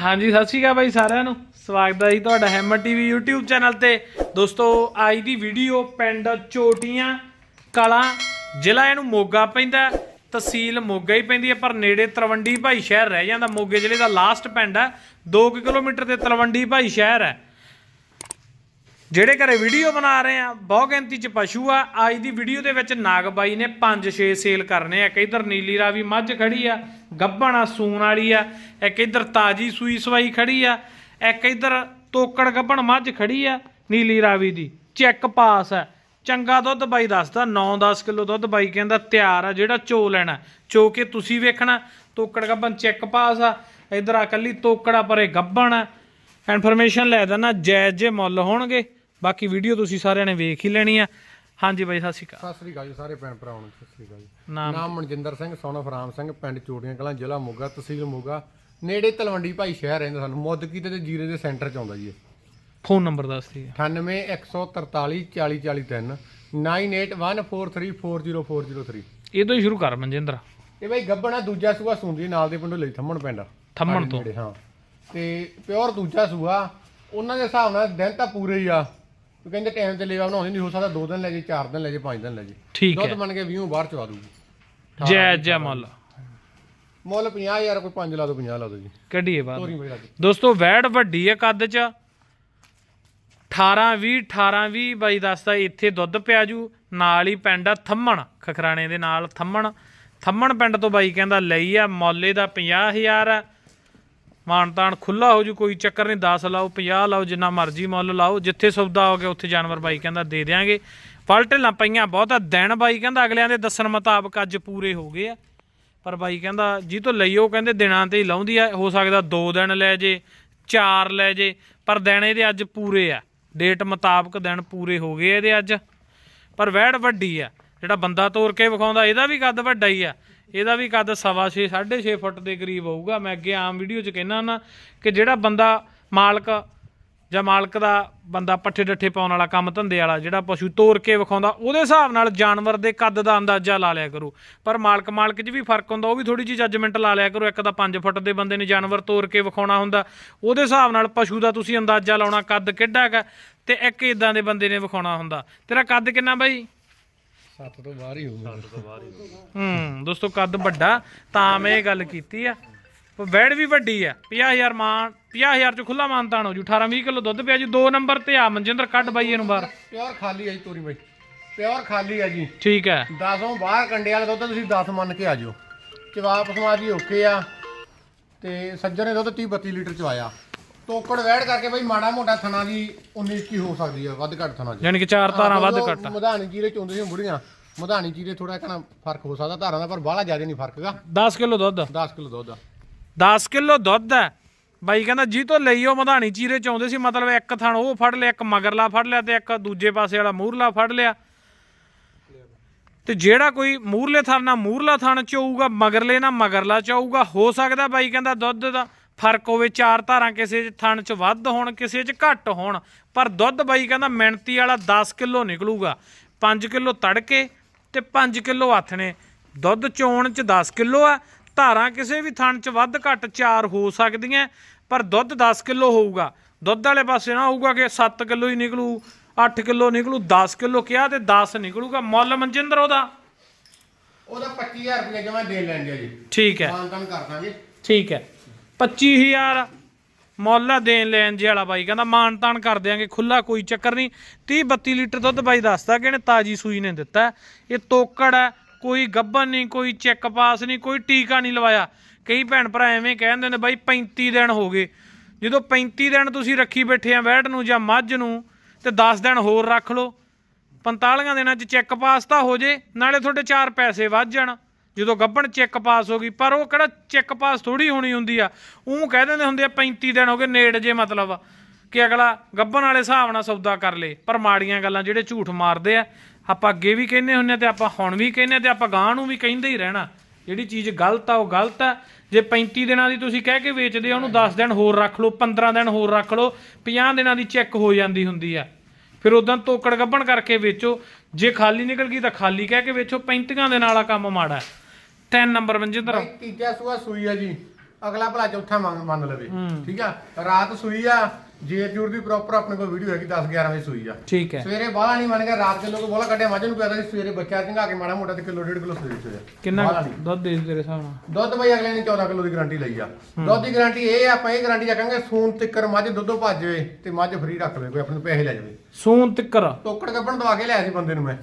ਹਾਂਜੀ, ਸਤਿ ਸ਼੍ਰੀ ਅਕਾਲ ਬਾਈ ਸਾਰਿਆਂ ਨੂੰ। ਸਵਾਗਤ ਹੈ ਜੀ ਤੁਹਾਡਾ ਹੈਮਰ ਟੀਵੀ YouTube ਚੈਨਲ ਤੇ। ਦੋਸਤੋ, ਅੱਜ ਦੀ ਵੀਡੀਓ ਪਿੰਡ ਚੋਟੀਆਂ, ਕਲਾਂ, ਜ਼ਿਲ੍ਹਾ ਇਹਨੂੰ ਮੋਗਾ ਪੈਂਦਾ ਤਹਿਸੀਲ ਮੋਗਾ ਹੀ ਪੈਂਦੀ ਹੈ, ਪਰ ਨੇੜੇ ਤਲਵੰਡੀ ਭਾਈ ਸ਼ਹਿਰ ਰਹਿ ਜਾਂਦਾ। ਮੋਗੇ ਜ਼ਿਲ੍ਹੇ ਦਾ ਲਾਸਟ ਪਿੰਡ ਹੈ। 2 ਕਿਲੋਮੀਟਰ ਤੇ ਤਲਵੰਡੀ ਭਾਈ ਸ਼ਹਿਰ ਹੈ। ਜਿਹੜੇ ਘਰੇ ਵੀਡੀਓ ਬਣਾ ਰਹੇ ਆ ਬਹੁ ਗਿਣਤੀ ਚ ਪਸ਼ੂ ਆ। ਅੱਜ ਦੀ ਵੀਡੀਓ ਦੇ ਵਿੱਚ ਨਾਗ ਬਾਈ ਨੇ 5-6 ਸੇਲ ਕਰਨੇ ਆ। ਇੱਕ ਇਧਰ ਨੀਲੀ ਰਾਵੀ ਮੱਝ ਖੜੀ ਆ, ਗੱਭਣ ਆ, ਸੂਣ ਵਾਲੀ ਆ। ਇੱਕ ਇਧਰ ਤਾਜੀ ਸੂਈ ਸਵਾਈ ਖੜੀ ਆ। ਇੱਕ ਇਧਰ ਤੋਕੜ ਗੱਭਣ ਮੱਝ ਖੜੀ ਆ, ਨੀਲੀ ਰਾਵੀ ਦੀ। ਚੈੱਕ ਪਾਸ ਆ। ਚੰਗਾ ਦੁੱਧ ਬਾਈ ਦੱਸਦਾ 9-10 ਕਿਲੋ ਦੁੱਧ ਬਾਈ ਕਹਿੰਦਾ ਤਿਆਰ ਆ, ਜਿਹੜਾ ਚੋ ਲੈਣਾ। ਚੋ ਕੇ ਤੁਸੀਂ ਵੇਖਣਾ। ਤੋਕੜ ਗੱਭਣ ਚੈੱਕ ਪਾਸ ਆ। ਇਧਰ ਆ ਕੱਲੀ ਤੋਕੜਾ ਪਰੇ ਗੱਭਣ ਆ। ਇਨਫੋਰਮੇਸ਼ਨ ਲੈ ਦੇਣਾ ਜਾਇਜ਼ ਜੇ ਮੁੱਲ ਹੋਣਗੇ। ਬਾਕੀ ਵੀਡੀਓ ਤੁਸੀਂ ਸਾਰਿਆਂ ਨੇ ਵੇਖ ਹੀ ਲੈਣੀ ਆ। ਹਾਂਜੀ ਬਾਈ ਸਤਿ ਸ਼੍ਰੀ ਅਕਾਲ। ਸਤਿ ਸ੍ਰੀ ਅਕਾਲ ਜੀ ਸਾਰੇ ਭੈਣ ਭਰਾਵਾਂ ਨੂੰ ਸਤਿ ਸ੍ਰੀ ਅਕਾਲ ਜੀ। ਨਾਮ? ਨਾਮ ਮਨਜਿੰਦਰ ਸਿੰਘ son of ਰਾਮ ਸਿੰਘ ਪਿੰਡ ਚੋਟੀਆਂ ਕਲਾਂ ਜ਼ਿਲ੍ਹਾ ਮੋਗਾ ਤਹਿਸੀਲ ਮੋਗਾ। ਨੇੜੇ ਤਲਵੰਡੀ ਭਾਈ ਸ਼ਹਿਰ ਰਹਿੰਦਾ ਸਾਨੂੰ ਮੁੱਦਕੀ ਤੇ ਜੀਰੇ ਦੇ ਸੈਂਟਰ ਚ ਆਉਂਦਾ ਜੀ ਇਹ। ਫੋਨ ਨੰਬਰ ਦੱਸ ਦਿਓ। 98 143 40 43 9814340403 ਇਹ ਤੋਂ ਹੀ ਸ਼ੁਰੂ ਕਰ ਮਨਜਿੰਦਰ। ਇਹ ਬਈ ਗੱਬਣਾ ਦੂਜਾ ਸੂਆ ਸੁੰਦੀ ਨਾਲ ਦੇ ਪਿੰਡੋਂ ਲਈ ਥੰਮਣ ਪਿੰਡ ਥੰਮਣ ਤੋਂ? ਨੇੜੇ ਹਾਂ। ਤੇ ਪਿਓਰ ਦੂਜਾ ਸੂਆ ਉਹਨਾਂ ਦੇ ਹਿਸਾਬ ਨਾਲ ਦਿਨ ਤਾਂ ਪੂਰੇ ਹੀ ਆ। ਉਹ ਕਹਿੰਦੇ ਟਾਈਮ ਤੇ ਲੇਵਾ ਬਣਾਉਂਦੀ ਨਹੀਂ ਹੋ ਸਕਦਾ 2 ਦਿਨ ਲੈ ਜੇ 4 ਦਿਨ ਲੈ ਜੇ 5 ਦਿਨ ਲੈ ਜੇ। ਠੀਕ ਦੁੱਧ ਹੈ। ਮੰਨ ਕੇ 20 ਬਾਹਰ ਚਵਾ ਦੂਗੀ। ਜਾਇਜ਼ ਜਿਹਾ ਮੁੱਲ। ਮੁੱਲ 50000 ਕੋਈ 5 ਲਾ ਦੋ 50 ਲਾ ਦੋ ਜੀ। ਕੱਢੀਏ ਬਾਅਦ। ਤੋਰੀ ਦੋਸਤੋ ਵੈੜ ਵੱਡੀ ਹੈ ਕੱਦ ਚ। 18 20 18 20 ਬਾਈ ਦੱਸਦਾ ਇੱਥੇ ਦੁੱਧ ਪਿਆ ਜੂ ਨਾਲ ਹੀ ਪਿੰਡ ਆ ਥੰਮਣ ਖਖਰਾਣੇ ਦੇ ਨਾਲ ਥੰਮਣ। ਥੰਮਣ ਪਿੰਡ ਤੋਂ ਬਾਈ ਕਹਿੰਦਾ ਲਈ ਆ ਮੌਲੇ ਦਾ 50000 ਆ। ਮਾਨਤਾਨ ਖੁੱਲਾ ਹੋ ਜੂ, ਕੋਈ ਚੱਕਰ ਨਹੀਂ 10 ਲਾਓ 50 ਲਾਓ, ਜਿੰਨਾ ਮਰਜ਼ੀ ਮੁੱਲ ਲਾਓ, ਜਿੱਥੇ ਸੌਦਾ ਹੋ ਗਿਆ ਉੱਥੇ ਜਾਨਵਰ ਬਾਈ ਕਹਿੰਦਾ ਦੇ ਦਿਆਂਗੇ। ਪਲਟਲਾਂ ਪਈਆਂ ਬਹੁਤਾ, ਦਿਨ ਬਾਈ ਕਹਿੰਦਾ ਅਗਲਿਆਂ ਦੇ ਦੱਸਣ ਮੁਤਾਬਕ ਅੱਜ ਪੂਰੇ ਹੋ ਗਏ ਆ। ਪਰ ਬਾਈ ਕਹਿੰਦਾ, ਜੀ ਤੋਂ ਲਈਓ ਕਹਿੰਦੇ ਦਿਨਾਂ ਤੇ ਹੀ ਲਾਉਂਦੀ ਆ, ਹੋ ਸਕਦਾ 2 ਦਿਨ ਲੈ ਜੇ 4 ਲੈ ਜੇ, ਪਰ ਦਿਨ ਇਹਦੇ ਅੱਜ ਪੂਰੇ ਆ। ਡੇਟ ਮੁਤਾਬਕ ਦਿਨ ਪੂਰੇ ਹੋ ਗਏ ਇਹਦੇ ਅੱਜ। ਪਰ ਵਹਿੜ ਵੱਡੀ ਆ, ਜਿਹੜਾ ਬੰਦਾ ਤੋਰ ਕੇ ਵਿਖਾਉਂਦਾ, ਇਹਦਾ ਵੀ ਕੱਦ ਵੱਡਾ ਹੀ ਆ। ਇਹਦਾ ਵੀ ਕੱਦ ਸਵਾ ਛੇ 6.5 ਫੁੱਟ ਦੇ ਕਰੀਬ ਹੋਊਗਾ। ਮੈਂ ਅੱਗੇ ਆਮ ਵੀਡੀਓ 'ਚ ਕਹਿਣਾ ਨਾ ਕਿ ਜਿਹੜਾ ਬੰਦਾ ਮਾਲਕ ਜਾਂ ਮਾਲਕ ਦਾ ਬੰਦਾ ਪੱਠੇ ਡੱਠੇ ਪਾਉਣ ਵਾਲਾ ਕੰਮ ਧੰਦੇ ਵਾਲਾ, ਜਿਹੜਾ ਪਸ਼ੂ ਤੋਰ ਕੇ ਵਿਖਾਉਂਦਾ, ਉਹਦੇ ਹਿਸਾਬ ਨਾਲ ਜਾਨਵਰ ਦੇ ਕੱਦ ਦਾ ਅੰਦਾਜ਼ਾ ਲਾ ਲਿਆ ਕਰੋ। ਪਰ ਮਾਲਕ ਮਾਲਕ 'ਚ ਵੀ ਫ਼ਰਕ ਹੁੰਦਾ, ਉਹ ਵੀ ਥੋੜੀ ਜਿਹੀ ਜੱਜਮੈਂਟ ਲਾ ਲਿਆ ਕਰੋ, ਇੱਕ ਤਾਂ 5 ਫੁੱਟ ਦੇ ਬੰਦੇ ਨੇ ਜਾਨਵਰ ਤੋਰ ਕੇ ਵਿਖਾਉਣਾ ਹੁੰਦਾ, ਉਹਦੇ ਹਿਸਾਬ ਨਾਲ ਪਸ਼ੂ ਦਾ ਤੁਸੀਂ ਅੰਦਾਜ਼ਾ ਲਾਉਣਾ, ਕੱਦ ਕਿੱਡਾ ਹੈਗਾ ਤੇ ਇੱਕ ਇਦਾਂ ਦੇ ਬੰਦੇ ਨੇ ਵਿਖਾਉਣਾ ਹੁੰਦਾ। ਤੇਰਾ ਕੱਦ ਕਿੰਨਾ ਬਾਈ? ਸੱਤ ਤੋਂ ਬਾਹਰ ਹੀ ਹੋਊਗਾ। ਹੂੰ ਦੋਸਤੋ ਕੱਦ ਵੱਡਾ ਤਾਂ ਮੈਂ ਇਹ ਗੱਲ ਕੀਤੀ ਆ। ਪਰ ਵੈੜ ਵੀ ਵੱਡੀ ਆ 50000 ਮਾਨ 50000 ਚ ਖੁੱਲਾ ਮਾਨਤਾਨ ਹੋ ਜੂ 18 20 ਕਿਲੋ ਦੁੱਧ ਪਿਆ ਜੀ 2 ਨੰਬਰ ਤੇ ਆ ਮਨਜਿੰਦਰ ਕੱਢ ਬਾਈ ਇਹਨੂੰ ਬਾਹਰ। ਪਿਓਰ ਖਾਲੀ ਹੈ ਜੀ ਤੋਰੀ ਬਈ। ਪਿਓਰ ਖਾਲੀ ਹੈ ਜੀ। ਠੀਕ ਹੈ। 10ੋਂ ਬਾਹਰ ਕੰਡੇ ਵਾਲਾ ਦੁੱਧ ਤੁਸੀਂ 10 ਮੰਨ ਕੇ ਆ ਜਾਓ। ਚਵਾਪ ਸਮਾਜੀ ਓਕੇ ਆ। ਤੇ ਸੱਜਰ ਨੇ ਦੁੱਧ 30 32 ਲੀਟਰ ਚਵਾਇਆ। ਤੋਕੜ ਵੈੜ ਕਰਕੇ ਬਈ ਮਾੜਾ ਮੋਟਾ ਥਣਾ ਦੀ 19 ਕੀ ਹੋ ਸਕਦੀ ਆ ਵੱਧ ਘੱਟ ਥਣਾ ਦੀ ਯਾਨੀ ਕਿ ਚਾਰ ਧਾਰਾਂ ਵੱਧ ਘੱਟ ਆ। ਮਧਾਣੀ ਜੀਰੇ ਚ ਹੁੰਦੇ ਸੀ ਬੁੜੀਆਂ। ਮਧਾਣੀ ਜੀਰੇ ਥੋੜਾ ਕਹਣਾ ਫ਼ਰਕ ਹੋ ਸਕਦਾ ਧਾਰਾਂ ਦਾ ਪਰ ਬਾਹਲਾ ਜ਼ਿਆਦਾ ਨਹੀਂ ਫਰਕਗਾ 10 ਕਿਲੋ ਦੁੱਧ। 10 ਕਿਲੋ ਦੁੱਧ ਆ। 10 ਕਿਲੋ ਦੁੱਧ ਹੈ ਬਾਈ ਕਹਿੰਦਾ ਜੀ ਤੋਂ ਲਈਓ ਮਧਾਣੀ ਚੀਰੇ ਚ ਆਉਂਦੇ ਸੀ ਮਤਲਬ ਇੱਕ ਥਣ ਉਹ ਫੜ ਲਿਆ ਇੱਕ ਮਗਰਲਾ ਫੜ ਲਿਆ ਤੇ ਇੱਕ ਦੂਜੇ ਪਾਸੇ ਵਾਲਾ ਮੂਰਲਾ ਫੜ ਲਿਆ। ਤੇ ਜਿਹੜਾ ਕੋਈ ਮੂਰਲੇ ਥਣ ਨਾਲ ਮੂਰਲਾ ਥਣ ਚੋਊਗਾ ਮਗਰਲੇ ਨਾਲ ਮਗਰਲਾ ਚਾਊਗਾ ਹੋ ਸਕਦਾ ਬਾਈ ਕਹਿੰਦਾ ਦੁੱਧ ਦਾ ਫ਼ਰਕ ਹੋਵੇ ਚਾਰ ਧਾਰਾਂ ਕਿਸੇ ਚ ਥਣ ਚ ਵੱਧ ਹੋਣ ਕਿਸੇ ਚ ਘੱਟ ਹੋਣ ਪਰ ਦੁੱਧ ਬਾਈ ਕਹਿੰਦਾ ਮਿਣਤੀ ਵਾਲਾ 10 ਕਿਲੋ ਨਿਕਲੂਗਾ। 5 ਕਿਲੋ ਤੜਕੇ ਤੇ 5 ਕਿਲੋ ਆਥਣੇ। ਦੁੱਧ ਚੋਣ ਚ 10 ਕਿਲੋ ਆ ਧਾਰਾਂ ਕਿਸੇ ਵੀ ਥਣ ਚ ਵੱਧ ਘੱਟ ਚਾਰ ਹੋ ਸਕਦੀਆਂ ਪਰ ਦੁੱਧ 10 ਕਿਲੋ ਹੋਊਗਾ। ਦੁੱਧ ਵਾਲੇ ਪਾਸੇ ਨਾ ਹੋਊਗਾ ਕਿ 7 ਕਿਲੋ ਹੀ ਨਿਕਲੂ 8 ਕਿਲੋ ਨਿਕਲੂ 10 ਕਿਲੋ ਕਿਹਾ ਤੇ 10 ਨਿਕਲੂਗਾ। ਮੁੱਲ ਮਨਜਿੰਦਰ ਉਹਦਾ? ਉਹਦਾ 25000 ਰੁਪਏ ਜਮਾ ਦੇ ਲੈਣਗੇ ਜੀ। ਠੀਕ ਹੈ। ਮਾਨਤਨ ਕਰ ਦਾਂਗੇ। ਠੀਕ ਹੈ। 25000 ਮੁੱਲ ਆ ਦੇਣ ਲੈਣ ਜੇ ਵਾਲਾ ਬਾਈ। ਕਹਿੰਦਾ ਮਾਨ ਤਾਨ ਕਰ ਦਿਆਂਗੇ ਖੁੱਲਾ ਕੋਈ ਚੱਕਰ ਨਹੀਂ। 30 32 ਲੀਟਰ ਦੁੱਧ ਬਾਈ ਦੱਸਦਾ ਕਿ ਇਹਨੇ ਤਾਜੀ ਸੂਈ ਨੇ ਦਿੱਤਾ। ਇਹ ਤੋਕੜ ਹੈ, ਕੋਈ ਗੱਬਨ ਨਹੀਂ, ਕੋਈ ਚੈੱਕ ਪਾਸ ਨਹੀਂ, ਕੋਈ ਟੀਕਾ ਨਹੀਂ ਲਵਾਇਆ। ਕਈ ਭੈਣ ਭਰਾ ਐਵੇਂ ਕਹਿੰਦੇ ਨੇ ਬਾਈ 35 ਦਿਨ ਹੋ ਗਏ। ਜਦੋਂ 35 ਦਿਨ ਤੁਸੀਂ ਰੱਖੀ ਬੈਠੇ ਆ ਵੈੜ ਨੂੰ ਜਾਂ ਮੱਝ ਨੂੰ, ਤੇ 10 ਦਿਨ ਹੋਰ ਰੱਖ ਲਓ। 45 ਦਿਨਾਂ 'ਚ ਚੈੱਕ ਪਾਸ ਤਾਂ ਹੋ ਜੇ, ਨਾਲੇ ਤੁਹਾਡੇ 4 ਪੈਸੇ ਵੱਧ ਜਾਣ। ਜਦੋਂ ਗੱਬਣ ਚੈੱਕ ਪਾਸ ਹੋ ਗਈ, ਪਰ ਉਹ ਕਿਹੜਾ ਚੈੱਕ ਪਾਸ ਥੋੜੀ ਹੋਣੀ ਹੁੰਦੀ ਆ। ਉਹ ਕਹਿ ਦਿੰਦੇ ਹੁੰਦੇ ਆ 35 ਦਿਨ ਹੋ ਗਏ ਨੇੜ ਜੇ ਮਤਲਬ, ਕਿ ਅਗਲਾ ਗੱਬਣ ਵਾਲੇ ਹਿਸਾਬ ਨਾਲ ਸੌਦਾ ਕਰ ਲੇ। ਪਰ ਮਾੜੀਆਂ ਗੱਲਾਂ ਜਿਹੜੇ ਝੂਠ ਮਾਰਦੇ ਆ, ਆਪਾਂ ਅੱਗੇ ਵੀ ਕਹਿੰਦੇ ਹੁੰਨੇ ਆ ਤੇ ਆਪਾਂ ਹੁਣ ਵੀ ਕਹਿੰਦੇ ਆ ਤੇ ਆਪਾਂ ਗਾਂ ਨੂੰ ਵੀ ਕਹਿੰਦੇ ਹੀ ਰਹਿਣਾ। ਜਿਹੜੀ ਚੀਜ਼ ਗਲਤ ਆ, ਉਹ ਗਲਤ ਆ। ਜੇ 35 ਦਿਨਾਂ ਦੀ ਤੁਸੀਂ ਕਹਿ ਕੇ ਵੇਚਦੇ ਆ, ਉਹਨੂੰ 10 ਦਿਨ ਹੋਰ ਰੱਖ ਲਓ 15 ਦਿਨ ਹੋਰ ਰੱਖ ਲਓ 50 ਦਿਨਾਂ ਦੀ ਚੈੱਕ ਹੋ ਜਾਂਦੀ ਹੁੰਦੀ ਆ। ਫਿਰ ਉਦੋਂ ਤੋਕੜ ਗੱਬਣ ਕਰਕੇ ਵੇਚੋ। ਜੇ ਖਾਲੀ ਨਿਕਲ ਗਈ ਤਾਂ ਖਾਲੀ ਕਹਿ ਕੇ ਵੇਚੋ 35 ਦੇ ਨਾਲ ਆ ਕੰਮ ਮਾੜਾ। ਤਿੰਨ ਨੰਬਰ ਮਨਜਿੰਦਰ। ਭਾਈ ਤੀਜਾ ਸੂਆ ਸੂਈ ਆ ਜੀ। ਅਗਲਾ ਭਲਾ ਚੌਥਾ ਮੰਨ ਮੰਨ ਲਵੇ। ਠੀਕ ਆ? ਰਾਤ ਸੂਈ ਆ ਜੇਰ ਜੂਰ ਦੀ ਪ੍ਰੋਪਰ ਆਪਣੇ ਕੋਲ ਵੀਡੀਓ ਹੈਗੀ 10 11 ਵਜੇ ਸੂਈ ਆ। ਠੀਕ ਹੈ। ਸਵੇਰੇ ਬਾਹਲਾ ਨਹੀਂ ਮੰਨ ਗਿਆ ਰਾਤ ਦੇ ਲੋਕ ਬੋਲਾ ਕੱਢਿਆ ਮੱਝ ਨੂੰ ਸੀ ਸਵੇਰੇ ਬੱਚਾ ਚੰਗਾ ਕੇ ਮਾੜਾ ਮੋਟਾ ਤੇ ਕਿਲੋ ਡੇਢ ਕਿਲੋ ਸਵੇਰੇ ਚੋਇਆ ਕਿੰਨਾ। ਦੁੱਧ ਦੇ ਤੇਰੇ ਹਿਸਾਬ ਨਾਲ? ਦੁੱਧ ਬਈ ਅਗਲੇ ਨੇ 14 ਕਿਲੋ ਦੀ ਗਾਰੰਟੀ ਲਈ ਆ। ਦੁੱਧ ਦੀ ਗਾਰੰਟੀ ਇਹ ਆ ਆਪਾਂ ਇਹ ਗਾਰੰਟੀ ਚੱਕਾਂਗੇ ਸੂਨ ਤਿੱਕਰ ਮੱਝ ਦੁੱਧੋਂ ਭੱਜ ਜਾਵੇ ਤੇ ਮੱਝ ਫਰੀ ਰੱਖ ਲਵੇ ਕੋਈ ਆਪਣੇ ਪੈਸੇ ਲੈ ਜਾਵੇ। ਸੂਨ ਤਿੱਕਰ। ਟੋਕੜ ਕੱਪਣ ਦਵਾ ਕੇ ਲਿਆ ਸੀ ਬੰਦੇ ਨੂੰ ਮੈਂ।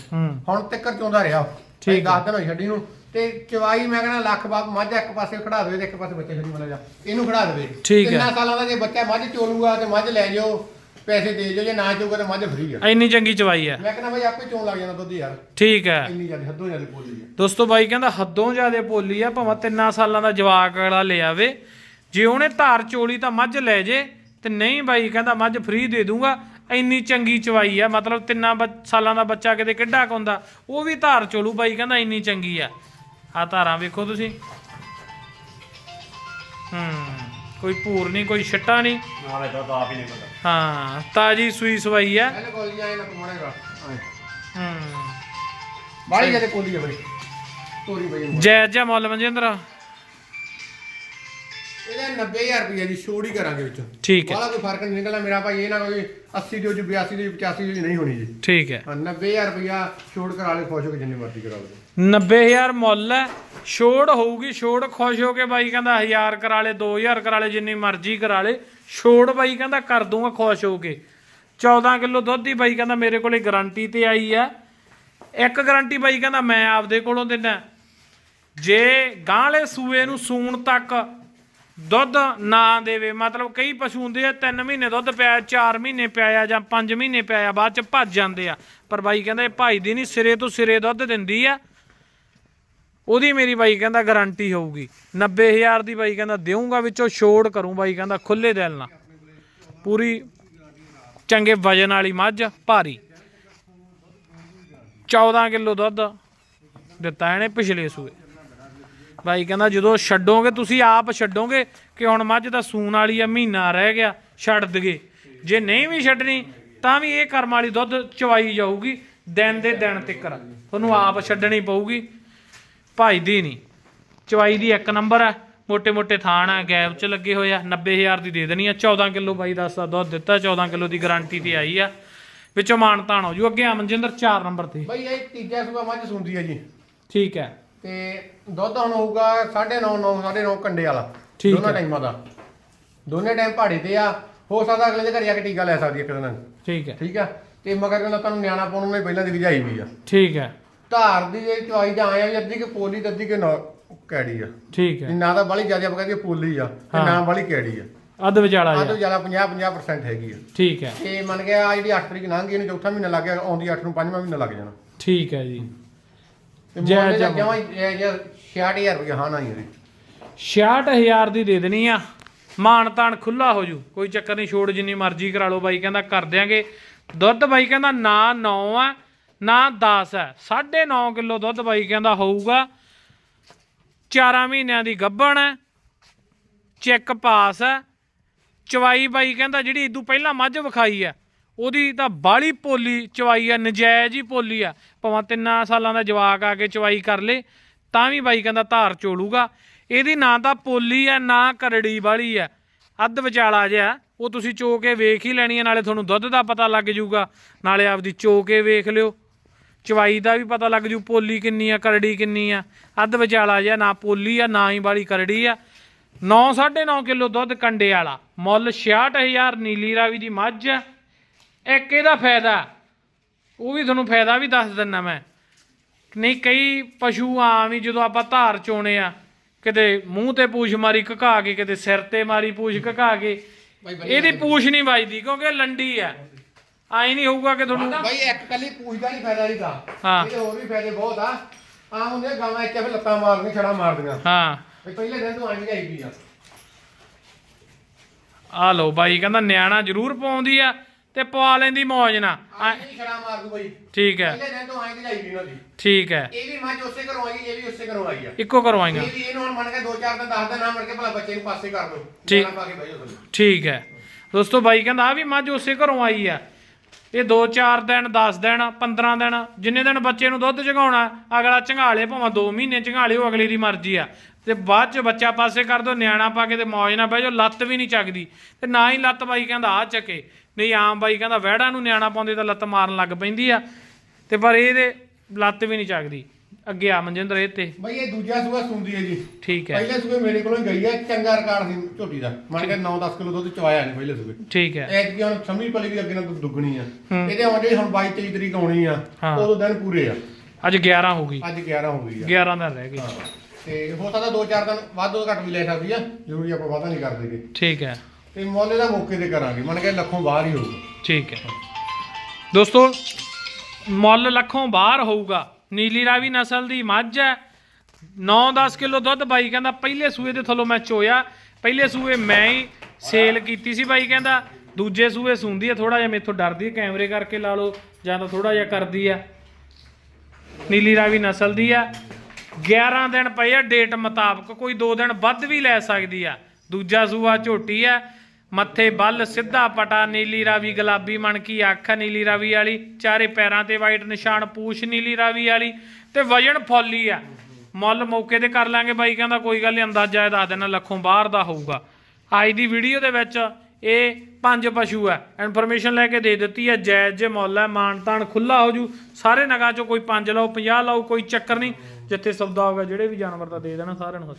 ਹੁਣ ਤਿੱਕਰ ਚੋਂਦਾ ਰਿਹਾ। ਠੀਕ ਠੀਕ 10 ਦਿਨ ਹੋਈ ਛੱਡੀ ਨੂੰ। ਤੇ ਚਵਾਈ ਮੈਂ ਕਹਿੰਦਾ ਲੱਖ ਬਾਪ ਮੱਝ ਇੱਕ ਪਾਸੇ ਖੜਾ ਦੇਵੇ ਤੇ ਇੱਕ ਪਾਸੇ ਬੱਚੇ ਛੱਡੀ ਮਲਾ ਜਾ। ਇਹਨੂੰ ਖੜਾ ਦੇਵੇ। ਠੀਕ ਹੈ। ਤਿੰਨਾਂ ਸਾਲਾਂ ਦਾ ਜੇ ਬੱਚਾ ਮੱਝ ਚੋਲੂਗਾ ਤੇ ਮੱਝ ਲੈ ਜਾਓ ਪੈਸੇ ਦੇ ਜਾਓ ਜੇ ਨਾ ਚੋਗਾ ਤੇ ਮੱਝ ਫਰੀ ਆ। ਇੰਨੀ ਚੰਗੀ ਚਵਾਈ ਹੈ। ਮੈਂ ਕਹਿੰਦਾ ਬਈ ਆਪੇ ਚੋਣ ਲੱਗ ਜਾਣਾ ਦੁੱਧ ਯਾਰ। ਠੀਕ ਹੈ। ਇੰਨੀ ਜ਼ਿਆਦਾ ਹੱਦੋਂ ਜ਼ਿਆਦਾ ਬੋਲੀ ਆ। ਦੋਸਤੋ ਬਾਈ ਕਹਿੰਦਾ ਹੱਦੋਂ ਜ਼ਿਆਦੇ ਪੋਲੀ ਆ ਭਾਵੇਂ ਤਿੰਨਾਂ ਸਾਲਾਂ ਦਾ ਜਵਾਕ ਵਾਲਾ ਲੈ ਆਵੇ। ਜੇ ਉਹਨੇ ਧਾਰ ਚੋਲੀ ਤਾਂ ਮੱਝ ਲੈ ਜੇ ਤੇ ਨਹੀਂ ਬਾਈ ਕਹਿੰਦਾ ਮੱਝ ਫ੍ਰੀ ਦੇ ਦੂੰਗਾ। ਇੰਨੀ ਚੰਗੀ ਚਵਾਈ ਆ ਮਤਲਬ ਤਿੰਨਾਂ ਬੱਚ- ਸਾਲਾਂ ਦਾ ਬੱਚਾ ਕਿਤੇ ਕਿੱਡਾ ਕੁ ਹੁੰਦਾ ਉਹ ਵੀ ਧਾਰ ਚੋਲੂ ਬਾਈ ਕਹਿੰਦਾ ਇੰਨੀ ਚੰਗੀ ਆ। ਆ ਧਾਰਾਂ ਵੇਖੋ ਤੁਸੀਂ। ਹੂੰ ਕੋਈ ਭੂਰ ਨਹੀਂ ਕੋਈ ਛੱਟਾ ਨਹੀਂ। ਨਾਲੇ ਦੁੱਧ ਆਪ ਹੀ ਨਹੀਂ ਪਤਾ। ਹਾਂ ਤਾਜੀ ਸੂਈ ਸਵਾਈ ਆ। ਇਹਨੇ ਕੋਲ ਜਾਏ ਨਾ ਕਮਾਣੇਗਾ ਹੂੰ। ਬਾੜੀ ਜਿਹਦੇ ਕੋਲੀ ਆ ਬਈ। ਤੋਰੀ ਬਈ ਇਹਨੂੰ। ਜੈ ਜੈ ਮੁੱਲ ਮਨਜਿੰਦਰ ਇਹਦਾ 90000 ਰੁਪਏ ਦੀ ਛੋੜ ਹੀ ਕਰਾਂਗੇ ਵਿੱਚ। ਠੀਕ ਹੈ। ਵਾਲਾ ਕੋਈ ਫ਼ਰਕ ਨਹੀਂ ਨਿਕਲਣਾ ਮੇਰਾ ਭਾਈ ਇਹ ਨਾ ਕੋਈ 80 ਦੀ ਜੀ 82 ਦੀ 85 ਦੀ ਨਹੀਂ ਹੋਣੀ ਜੀ। ਠੀਕ ਹੈ। ਹਾਂ 90000 ਰੁਪਇਆ ਛੋੜ ਕਰਾ ਲੈ ਖੁਸ਼ ਹੋ ਕੇ ਜਿੰਨੀ ਮਰਜ਼ੀ ਕਰਾ ਲਓ। 90000 ਮੁੱਲ ਹੈ। ਛੋੜ ਹੋਊਗੀ, ਛੋੜ ਖੁਸ਼ ਹੋ ਕੇ ਬਾਈ ਕਹਿੰਦਾ 1000 ਕਰਾ ਲੇ 2000 ਕਰਾ ਲੇ, ਜਿੰਨੀ ਮਰਜ਼ੀ ਕਰਾ ਲੇ। ਛੋੜ ਬਾਈ ਕਹਿੰਦਾ ਕਰ ਦੂੰਗਾ, ਖੁਸ਼ ਹੋ ਕੇ। 14 ਕਿਲੋ ਦੁੱਧ ਦੀ ਬਾਈ ਕਹਿੰਦਾ ਮੇਰੇ ਕੋਲੇ ਗਾਰੰਟੀ ਤੇ ਆਈ ਆ ਇੱਕ ਗਾਰੰਟੀ ਬਾਈ ਕਹਿੰਦਾ ਮੈਂ ਆਪਦੇ ਕੋਲੋਂ ਦਿੰਦਾ। ਜੇ ਗਾਂਲੇ ਸੂਏ ਨੂੰ ਸੂਣ ਤੱਕ ਦੁੱਧ ਨਾ ਦੇਵੇ, ਮਤਲਬ ਕਈ ਪਸ਼ੂ ਹੁੰਦੇ ਆ 3 ਮਹੀਨੇ ਦੁੱਧ ਪਿਆ 4 ਮਹੀਨੇ ਪਿਆ ਜਾਂ 5 ਮਹੀਨੇ ਪਿਆ ਬਾਅਦ ਚ ਭੱਜ ਜਾਂਦੇ ਆ। ਪਰ ਬਾਈ ਕਹਿੰਦਾ ਇਹ ਭਾਈ ਦੀ ਨਹੀਂ, ਸਿਰੇ ਤੋਂ ਸਿਰੇ ਦੁੱਧ ਦਿੰਦੀ ਆ। ਉਹਦੀ ਮੇਰੀ ਬਾਈ ਕਹਿੰਦਾ ਗਾਰੰਟੀ ਹੋਊਗੀ। 90000 ਦੀ ਬਾਈ ਕਹਿੰਦਾ ਦੇਊਂਗਾ ਵਿੱਚੋਂ, ਛੋੜ ਕਰੂੰ ਬਾਈ ਕਹਿੰਦਾ ਖੁੱਲੇ ਦਿਲ ਨਾਲ। ਪੂਰੀ ਚੰਗੇ ਵਜਨ ਵਾਲੀ ਮੱਝ, ਭਾਰੀ। 14 ਕਿਲੋ ਦੁੱਧ ਦਿੱਤਾ ਇਹਨੇ ਪਿਛਲੇ ਸੂਏ। ਬਾਈ ਕਹਿੰਦਾ ਜਦੋਂ ਛੱਡੋਗੇ, ਤੁਸੀਂ ਆਪ ਛੱਡੋਗੇ ਕਿ ਹੁਣ ਮੱਝ ਦਾ ਸੂਣ ਵਾਲੀ ਆ, ਮਹੀਨਾ ਰਹਿ ਗਿਆ, ਛੱਡ ਦਗੇ ਜੇ ਨਹੀਂ ਵੀ ਛੱਡਣੀ, ਤਾਂ ਵੀ ਇਹ ਕਰਮ ਵਾਲੀ ਦੁੱਧ ਚਵਾਈ ਜਾਊਗੀ ਦਿਨ ਦੇ ਦਿਨ ਤਿੱਕਰ। ਤੁਹਾਨੂੰ ਆਪ ਛੱਡਣੀ ਪਊਗੀ। ਭਜਦੀ ਨਹੀਂ ਚਵਾਈ ਦੀ ਇੱਕ ਨੰਬਰ ਆ ਮੋਟੇ ਮੋਟੇ ਥਾਣ ਆ ਗੈਪ ਚ ਲੱਗੇ ਹੋਏ ਆ 90000 ਦੀ ਦੇ ਦੇਣੀ ਆ 14 ਕਿਲੋ ਬਾਈ ਦੱਸਦਾ ਦੁੱਧ ਦਿੱਤਾ 14 ਕਿਲੋ ਦੀ ਗਾਰੰਟੀ ਤੇ ਆਈ ਆ। ਵਿੱਚੋਂ ਮਾਨ ਹੋ ਜੂ। ਅੱਗੇ ਆ ਮਨਜਿੰਦਰ 4 ਨੰਬਰ ਤੇ। ਬਾਈ ਇਹ ਤੀਜਾ ਸੂਆ ਮੱਝ ਸੁੰਦੀ ਆ ਜੀ। ਠੀਕ ਹੈ ਤੇ ਦੁੱਧ ਹੁਣ ਹੋਊਗਾ 9.5 9 9.5 ਕੰਡੇ ਵਾਲਾ। ਦੋਨਾਂ ਟਾਈਮਾਂ ਦਾ। ਦੋਨੇ ਟਾਈਮ ਪਹਾੜੇ ਤੇ ਆ। ਹੋ ਸਕਦਾ ਅਗਲੇ ਦੇ ਘਰ ਜਾ ਕੇ ਟੀਕਾ ਲੈ ਸਕਦੀ ਇੱਕ ਦਿਨ। ਠੀਕ ਹੈ ਠੀਕ ਹੈ ਤੇ ਮਗਰ ਕਹਿੰਦਾ ਤੁਹਾਨੂੰ ਨਿਆਣਾ ਪਾਉਣ ਨੂੰ ਪਹਿਲਾਂ ਦੀ ਵਿਜਾਈ ਵੀ ਆ। ਠੀਕ ਹੈ ਧਾਰ ਦੀ ਇਹ ਚਵਾਈ ਦਾ ਆਇਆ ਵੀ ਅੱਧੀ ਕਿ ਪੋਲੀ ਤੇ ਅੱਧੀ ਕਿ ਨਾ ਕੈੜੀ ਆ। ਠੀਕ ਹੈ। ਨਾ ਤਾਂ ਬਾਲੀ ਜ਼ਿਆਦਾ ਆਪਾਂ ਕਹਿੰਦੇ ਪੋਲੀ ਆ ਤੇ। ਨਾ ਬਾਲੀ ਕੈੜੀ ਆ। ਅੱਧ ਵਿਚਾਲਾ ਆ ਜਾ ਤੋਂ ਜ਼ਿਆਦਾ 50 50% ਹੈਗੀ ਆ। ਠੀਕ ਹੈ। ਤੇ ਮੰਨ ਗਿਆ ਆ ਜਿਹੜੀ 8 ਤਰੀਕ ਲੰਘ ਗਈ ਇਹਨੂੰ ਚੌਥਾ ਮਹੀਨਾ ਲੱਗ ਗਿਆ ਆਉਂਦੀ 8 ਨੂੰ ਪੰਜਵਾਂ ਮਹੀਨਾ ਲੱਗ ਜਾਣਾ। ਠੀਕ ਹੈ ਜੀ। ਤੇ ਜੈ ਮੁੱਲ ਜੈ 66000 ਰੁਪਏ ਹਾਂ ਨਾ ਹੀ ਇਹਦੀ। 66000 ਦੀ ਦੇ ਦੇਣੀ ਆ। ਮਾਨ ਤਾਨ ਖੁੱਲਾ ਹੋ ਜੂ। ਕੋਈ ਚੱਕਰ ਨਹੀਂ ਛੋੜ ਜਿੰਨੀ ਮਰਜ਼ੀ ਕਰਾ ਲਓ। ਬਾਈ ਕਹਿੰਦਾ ਕਰ ਦਿਆਂਗੇ। ਦੁੱਧ ਬਾਈ ਕਹਿੰਦਾ ਨਾ 9 ਆ। ਨਾ 10 ਹੈ। 9.5 ਕਿਲੋ ਦੁੱਧ ਬਾਈ ਕਹਿੰਦਾ ਹੋਊਗਾ। 4 ਮਹੀਨਿਆਂ ਦੀ ਗੱਭਣ ਹੈ। ਚੈੱਕ ਪਾਸ ਹੈ। ਚਵਾਈ ਬਾਈ ਕਹਿੰਦਾ ਜਿਹੜੀ ਇਦੋਂ ਪਹਿਲਾਂ ਮੱਝ ਵਿਖਾਈ ਹੈ, ਉਹਦੀ ਤਾਂ ਬਾਲੀ ਪੋਲੀ ਚਵਾਈ ਆ ਨਜਾਇਜ਼ ਹੀ ਪੋਲੀ ਆ ਭਾਵੇਂ ਤਿੰਨਾਂ ਸਾਲਾਂ ਦਾ ਜਵਾਕ ਆ ਕੇ ਚਵਾਈ ਕਰ ਲੇ, ਤਾਂ ਵੀ ਬਾਈ ਕਹਿੰਦਾ ਧਾਰ ਚੋਲੂਗਾ। ਇਹਦੀ ਨਾ ਤਾਂ ਪੋਲੀ ਆ ਨਾ ਕਰੜੀ ਵਾਲੀ ਆ ਅੱਧ ਵਿਚਾਲਾ ਜਿਹਾ ਉਹ ਤੁਸੀਂ ਚੋ ਕੇ ਵੇਖ ਹੀ ਲੈਣੀ ਹੈ, ਨਾਲੇ ਤੁਹਾਨੂੰ ਦੁੱਧ ਦਾ ਪਤਾ ਲੱਗ ਜਾਊਗਾ। ਨਾਲੇ ਆਪਦੀ ਚੋ ਕੇ ਵੇਖ ਲਿਓ। ਚਵਾਈ ਦਾ ਵੀ ਪਤਾ ਲੱਗ ਜੂ ਪੋਲੀ ਕਿੰਨੀ ਆ ਕਰੜੀ ਕਿੰਨੀ ਆ। ਅੱਧ ਵਿਚਾਲਾ ਜਿਹਾ ਨਾ ਪੋਲੀ ਆ ਨਾ ਹੀ ਵਾਲੀ ਕਰੜੀ ਆ। 9 9.5 ਕਿਲੋ ਦੁੱਧ ਕੰਡੇ ਵਾਲਾ। ਮੁੱਲ 66000 ਨੀਲੀ ਰਾਵੀ ਦੀ ਮੱਝ ਆ। ਇੱਕ ਇਹਦਾ ਫਾਇਦਾ ਉਹ ਵੀ ਤੁਹਾਨੂੰ ਫਾਇਦਾ ਵੀ ਦੱਸ ਦਿੰਨਾ ਮੈਂ। ਨਹੀਂ ਕਈ ਪਸ਼ੂ ਆਮ ਹੀ ਜਦੋਂ ਆਪਾਂ ਧਾਰ ਚੋਣੇ ਆ ਕਿਤੇ ਮੂੰਹ ਤੇ ਪੂਛ ਮਾਰੀ ਘਕਾ ਕੇ ਕਿਤੇ ਸਿਰ ਤੇ ਮਾਰੀ ਪੂਛ ਘਕਾ ਕੇ ਇਹਦੀ ਪੂਛ ਨਹੀਂ ਵੱਜਦੀ ਕਿਉਂਕਿ ਲੰਡੀ ਆ। ਆਈ ਨਹੀਂ ਹੋਊਗਾ ਕਿ ਤੁਹਾਨੂੰ ਬਾਈ ਇੱਕ ਕੱਲੀ ਪੂਛਦਾ ਨਹੀਂ ਫਾਇਦਾ ਇਹਦਾ ਹਾਂ। ਇਹਦੇ ਹੋਰ ਵੀ ਫਾਇਦੇ ਬਹੁਤ ਆ। ਆ ਹੁੰਦੇ ਗਾਵਾਂ ਇੱਥੇ ਫਿਰ ਲੱਤਾਂ ਮਾਰਦੀਆਂ ਛੜਾ ਮਾਰਦੀਆਂ ਹਾਂ। ਬਈ ਪਹਿਲੇ ਦਿਨ ਤੋਂ ਆਈ ਜਾਈ ਵੀ ਆ। ਆ ਲਓ ਬਾਈ ਕਹਿੰਦਾ ਨਿਆਣਾ ਜ਼ਰੂਰ ਪਾਉਂਦੀ ਆ ਤੇ ਪਵਾ ਲੈਂਦੀ ਮੌਜ ਨਾ ਆ ਨਹੀਂ ਛੜਾ ਮਾਰ ਦੂ ਬਈ। ਠੀਕ ਹੈ। ਪਹਿਲੇ ਦਿਨ ਤੋਂ ਆਈ ਜਾਈ ਵੀ ਉਹਦੀ। ਠੀਕ ਹੈ। ਇਹ ਵੀ ਮੱਝ ਉਸੇ ਘਰੋਂ ਆਈ ਇਹ ਵੀ ਉਸੇ ਘਰੋਂ ਆਈ ਆ। ਇੱਕੋ ਕਰਵਾਈਆਂ ਇਹ ਵੀ ਇਹਨੂੰ ਹੁਣ ਮੰਨ ਕੇ ਦੋ ਚਾਰ ਦਿਨ ਦੱਸ ਦਿਨ ਨਾ ਮੜ ਕੇ ਭਲਾ ਬੱਚੇ ਨੂੰ ਪਾਸੇ ਕਰ ਦੋ ਠੀਕ। ਪਾ ਕੇ ਬਈ ਉਹ ਠੀਕ ਹੈ। ਦੋਸਤੋ ਬਾਈ ਕਹਿੰਦਾ ਆ ਵੀ ਮੱਝ ਉਸੇ ਘਰੋਂ ਆਈ ਆ। ਇਹ 2-4 ਦਿਨ 10 ਦਿਨ 15 ਦਿਨ, ਜਿੰਨੇ ਦਿਨ ਬੱਚੇ ਨੂੰ ਦੁੱਧ ਚਗਾਉਣਾ, ਅਗਲਾ ਝੰਗਾਲੇ ਭਾਵੇਂ 2 ਮਹੀਨੇ ਝੰਗਾਲੇ ਉਹ ਅਗਲੇ ਦੀ ਮਰਜ਼ੀ ਆ। ਤੇ ਬਾਅਦ ਚ ਬੱਚਾ ਪਾਸੇ ਕਰ ਦੋ, ਨਿਆਣਾ ਪਾ ਕੇ ਤੇ ਮੌਜ ਨਾਲ ਬਹਿ ਜਾਓ, ਲੱਤ ਵੀ ਨਹੀਂ ਚੱਕਦੀ। ਤੇ ਨਾ ਹੀ ਲੱਤ ਬਾਈ ਕਹਿੰਦਾ ਆ ਚੱਕੇ, ਨਹੀਂ ਆਮ ਬਾਈ ਕਹਿੰਦਾ ਵਹਿੜਾਂ ਨੂੰ ਨਿਆਣਾ ਪਾਉਂਦੇ ਤਾਂ ਲੱਤ ਮਾਰਨ ਲੱਗ ਪੈਂਦੀ ਆ। ਤੇ ਪਰ ਇਹਦੇ ਲੱਤ ਵੀ ਨਹੀਂ ਚੱਕਦੀ। ਅੱਗੇ ਆ ਮਨਜਿੰਦਰ ਇਹ ਤੇ। ਬਈ ਇਹ ਦੂਜਾ ਸੂਆ ਸੁੰਦੀ ਹੈ ਜੀ। ਠੀਕ ਹੈ। ਪਹਿਲੇ ਸੂਏ ਮੇਰੇ ਕੋਲੋਂ ਗਈ ਹੈ ਚੰਗਾ ਰਿਕਾਰਡ ਸੀ ਝੋਟੀ ਦਾ। ਮੰਨ ਕੇ 9-10 ਕਿਲੋ ਦੁੱਧ ਚਵਾਇਆ ਨਹੀਂ ਪਹਿਲੇ ਸੂਏ। ਠੀਕ ਹੈ। ਐਤ ਕੀ ਹੁਣ ਸਮੀ ਪਲੀ ਵੀ ਅੱਗੇ ਨਾਲ ਦੁੱਗਣੀ ਆ। ਇਹਦੇ ਆਉਂਦੇ ਹੁਣ 22 23 ਤਰੀਕ ਆਉਣੀ ਆ। ਉਦੋਂ ਦਿਨ ਪੂਰੇ ਆ। ਅੱਜ 11 ਹੋ ਗਈ। ਅੱਜ 11 ਹੋ ਗਈ ਆ। 11 ਦਿਨ ਰਹਿ ਗਏ। ਤੇ ਹੋ ਸਕਦਾ 2-4 ਦਿਨ ਵੱਧ ਤੋਂ ਘੱਟ ਵੀ ਲੈ ਸਕਦੀ ਆ। ਜ਼ਰੂਰੀ ਆਪਾਂ ਵਾਦਾ ਨਹੀਂ ਕਰਦੇ ਠੀਕ ਹੈ। ਤੇ ਮੁੱਲ ਇਹਦਾ ਮੌਕੇ ਤੇ ਕਰਾਂਗੇ। ਮੰਨ ਕੇ ਲੱਖੋਂ ਬਾਹਰ ਹੀ ਹੋਊਗਾ। ਠੀਕ ਹੈ। ਦੋਸਤੋ ਮੁੱਲ ਲੱਖੋਂ ਬਾਹਰ ਹੋਊਗਾ। ਨੀਲੀ ਰਾਵੀ ਨਸਲ ਦੀ ਮੱਝ ਹੈ। 9-10 ਕਿਲੋ ਦੁੱਧ ਬਾਈ ਕਹਿੰਦਾ, ਪਹਿਲੇ ਸੂਏ ਦੇ ਥੱਲੋਂ ਮੈਂ ਚੋਇਆ। ਪਹਿਲੇ ਸੂਏ ਮੈਂ ਹੀ ਸੇਲ ਕੀਤੀ ਸੀ ਬਾਈ ਕਹਿੰਦਾ। ਦੂਜੇ ਸੂਏ ਸੁੰਦੀ ਹੈ ਥੋੜਾ ਜਿਹਾ ਮੇਥੋਂ ਡਰਦੀ ਕੈਮਰੇ ਕਰਕੇ ਲਾ ਲਓ, ਜਾਂ ਤਾਂ ਥੋੜਾ ਜਿਹਾ ਕਰਦੀ ਆ ਨੀਲੀ ਰਾਵੀ ਨਸਲ ਦੀ ਆ 11 ਦਿਨ ਪਏ ਆ, ਡੇਟ ਮੁਤਾਬਕ ਕੋਈ 2 ਦਿਨ ਵੱਧ ਵੀ ਲੈ ਸਕਦੀ ਆ। ਦੂਜਾ ਸੂਆ ਝੋਟੀ ਆ ਮੱਥੇ ਬੱਲ, ਸਿੱਧਾ ਪਟਾ, ਨੀਲੀ ਰਾਵੀ ਗੁਲਾਬੀ ਮਣਕੀ ਅੱਖ ਨੀਲੀ ਰਾਵੀ ਵਾਲੀ। ਚਾਰੇ ਪੈਰਾਂ ਤੇ ਵਾਈਟ ਨਿਸ਼ਾਨ ਪੂਛ, ਨੀਲੀ ਰਾਵੀ ਵਾਲੀ। ਤੇ ਵਜਨ ਫੌਲੀ ਆ। ਮੁੱਲ ਮੌਕੇ ਤੇ ਕਰ ਲਾਂਗੇ ਬਾਈ, ਕਹਿੰਦਾ ਕੋਈ ਗੱਲ ਨਹੀਂ ਅੰਦਾਜ਼ਾ ਇਹ ਦੱਸ ਦੇਣਾ, ਲੱਖੋਂ ਬਾਹਰ ਦਾ ਹੋਊਗਾ। ਅੱਜ ਦੀ ਵੀਡੀਓ ਦੇ ਵਿੱਚ ਇਹ ਪੰਜ ਪਸ਼ੂ ਹੈ ਇਨਫੋਰਮੇਸ਼ਨ ਲੈ ਕੇ ਦੇ ਦਿੱਤੀ ਹੈ ਜਾਇਜ਼ ਜੇ ਮੁੱਲ ਹੈ ਮਾਨ ਤਾਨ ਖੁੱਲਾ ਹੋ ਜੂ। ਸਾਰੇ ਨਗਾਂ ਚੋਂ ਕੋਈ ਪੰਜ ਲਓ 50 ਲਓ, ਕੋਈ ਚੱਕਰ ਨਹੀਂ ਜਿੱਥੇ ਸੌਦਾ ਹੋਗਾ ਜਿਹੜੇ ਵੀ ਜਾਨਵਰ ਦਾ ਦੇ ਦੇਣਾ, ਸਾਰਿਆਂ ਨੂੰ